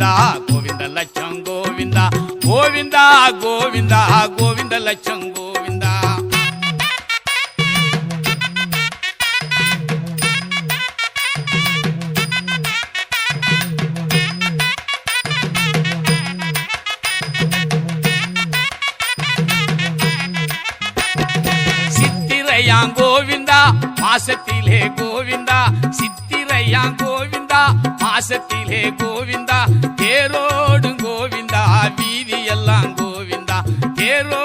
கோவிந்தா கோவிந்த லட்சம் கோவிந்தா கோவிந்தா கோவிந்தா கோவிந்த லட்சம் கோவிந்தா. சித்திரையாங் கோவிந்தா மாசத்திலே கோவிந்தா சித்திரையாங் கோவிந்தா கோவிந்தா மாசத்திலே கோவிந்தா தேரோடும் கோவிந்தா வீதி எல்லாம் கோவிந்தா தேரோ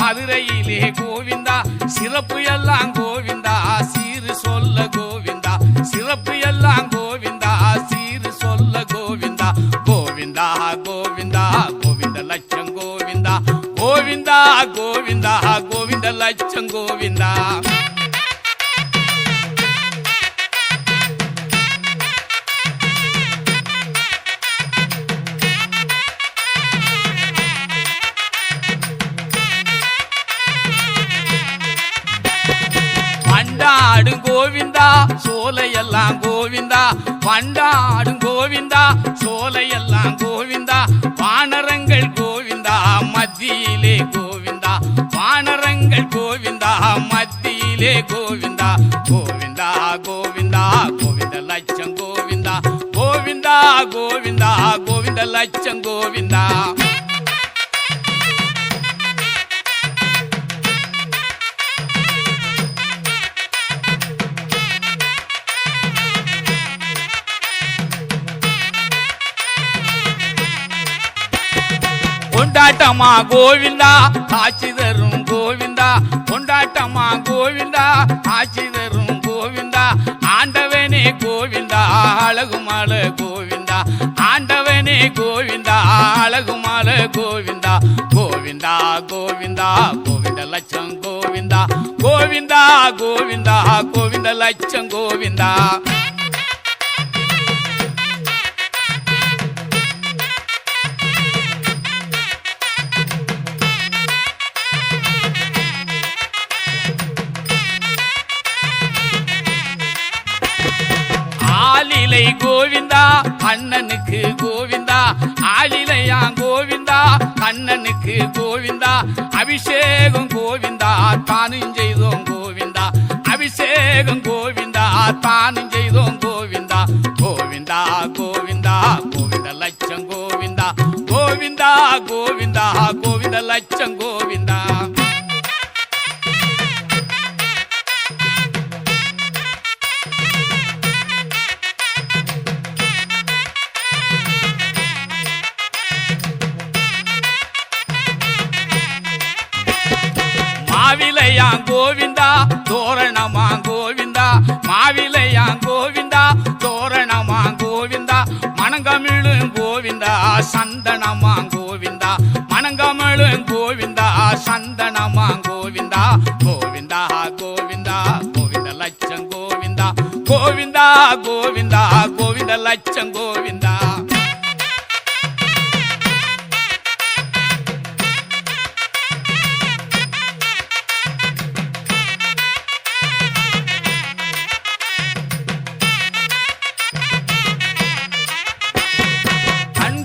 மதுரையிலே கோவிந்தா சிறப்பு எல்லாம் கோவிந்தா சீரு சொல்ல கோவிந்தா சிறப்பு எல்லாம் கோவிந்தா சீரு சொல்ல கோவிந்தா கோவிந்தா கோவிந்தா கோவிந்த லட்சம் கோவிந்தா கோவிந்தா கோவிந்தா கோவிந்த லட்சம் கோவிந்தா. வண்டாடும் கோவிந்தா சோலையெல்லாம் கோவிந்தா. வண்டாடும் கோவிந்தா சோலையெல்லாம் கோவிந்தா. வானரங்கள் கோவிந்தா மத்தியிலே கோவிந்தா. வானரங்கள் கோவிந்தா மத்தியிலே கோவிந்தா. கோவிந்தா கோவிந்தா கோவிந்த லட்சம் கோவிந்தா. கோவிந்தா கோவிந்தா கோவிந்த லட்சம் கோவிந்தா. கொண்டாட்டமா கோவிந்தா? ஆட்சி தரும் கோவிந்தா. கொண்டாட்டமா கோவிந்தா? ஆட்சி தரும் கோவிந்தா. ஆண்டவனே கோவிந்தா அழகுமால கோவிந்தா. ஆண்டவனே கோவிந்தா அழகுமால கோவிந்தா. கோவிந்தா கோவிந்தா கோவிந்த லட்சம் கோவிந்தா. கோவிந்தா கோவிந்தா கோவிந்த லட்சம் கோவிந்தா. கோவிந்தா அண்ணனுக்கு கோவிந்தா ஆளிலையா கோவிந்தா? கண்ணனுக்கு கோவிந்தா அபிஷேகம் கோவிந்தா தானும் செய்தோம் கோவிந்தா. அபிஷேகம் கோவிந்தா தானும் செய்தோம் கோவிந்தா. கோவிந்தா கோவிந்தா கோவிந்த லட்சம் கோவிந்தா. கோவிந்தா கோவிந்தா கோவிந்த லட்சம் கோவிந்தா தோரணமா கோவிந்தா மாவிலையா கோவிந்தா தோரணமா கோவிந்தா மணங்கமிழும் கோவிந்தா சந்தனமா கோவிந்தா மணங்கமிழும் கோவிந்தா சந்தனமா கோவிந்தா கோவிந்தா கோவிந்தா கோவிந்த லட்சம் கோவிந்தா கோவிந்தா கோவிந்தா கோவிந்த லட்சம் கோவிந்தா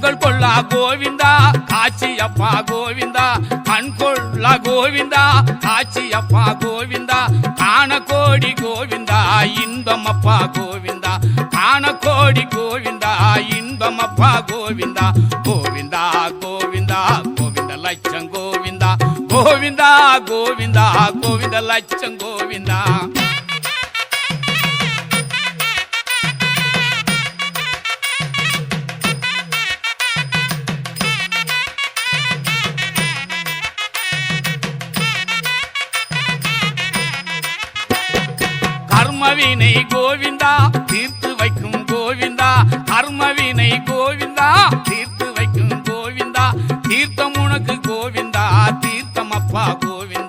கண்கள் கொள்ளா கோவிந்தா காட்சி அப்பா கோவிந்தா கண் கொள்ளா கோவிந்தா காட்சி அப்பா கோவிந்தா காண கோடி கோவிந்தா இன்பம் அப்பா கோவிந்தா காண கோடி கோவிந்தா இன்பம் அப்பா கோவிந்தா கோவிந்தா கோவிந்தா கோவிந்த லட்சம் கோவிந்தா கோவிந்தா கோவிந்தா கோவிந்த லட்சம் கோவிந்தா. கர்மவினை கோவிந்தா தீர்த்து வைக்கும் கோவிந்தா. கர்மவினை கோவிந்தா தீர்த்து வைக்கும் கோவிந்தா. தீர்த்தம் உனக்கு கோவிந்தா தீர்த்தம் அப்பா கோவிந்தா.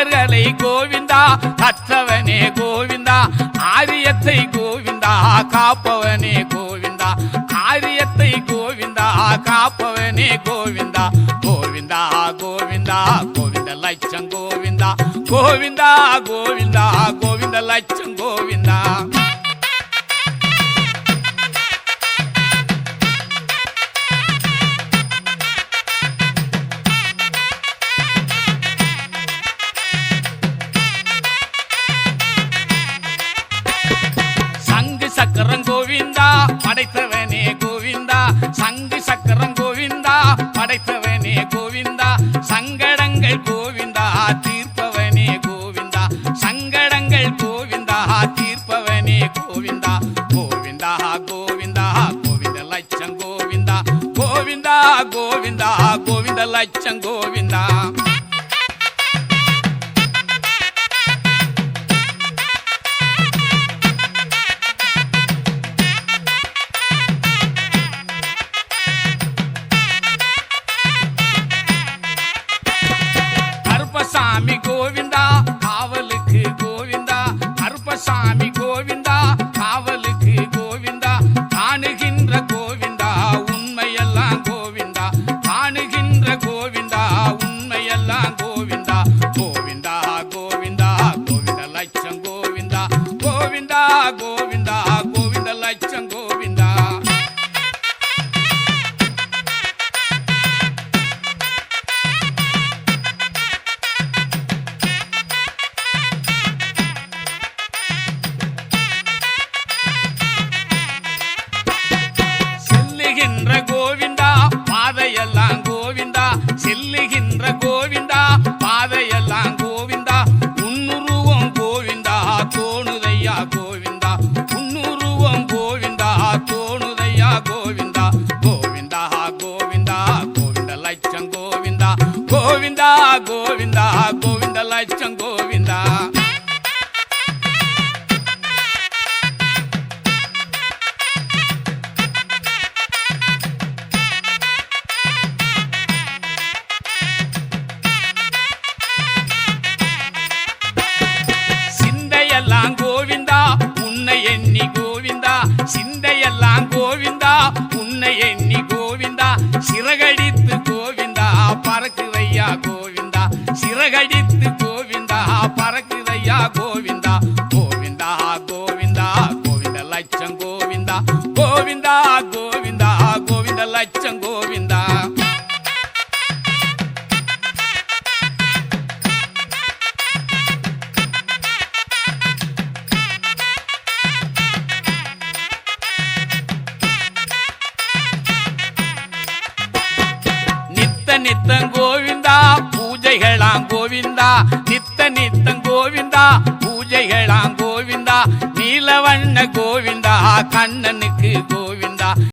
ஆரியர்களை கோவிந்தா கற்றவனே கோவிந்தா ஆரியத்தை கோவிந்தா காப்பவனே கோவிந்தா ஆரியத்தை கோவிந்தா காப்பவனே கோவிந்தா கோவிந்தா கோவிந்தா கோவிந்த லட்சம் கோவிந்தா கோவிந்தா கோவிந்தா கோவிந்த லட்சம் கோவிந்தா. சங்கு சக்கரம் கோவிந்தா படைத்தவனே கோவிந்தா சங்கடங்கள் கோவிந்தா தீர்ப்பவனே கோவிந்தா சங்கடங்கள் கோவிந்தா தீர்ப்பவனே கோவிந்தா கோவிந்தா கோவிந்தா கோவிந்த லட்சம் கோவிந்தா கோவிந்தா கோவிந்தா கோவிந்த லட்சம் கோவிந்தா. கோவிந்த லட்சம் கோவிந்தா பூஜைகளாம் கோவிந்தா நித்த நித்தம் கோவிந்தா பூஜைகளாம் கோவிந்தா நீலவண்ண கோவிந்தா கண்ணனுக்கு கோவிந்தா.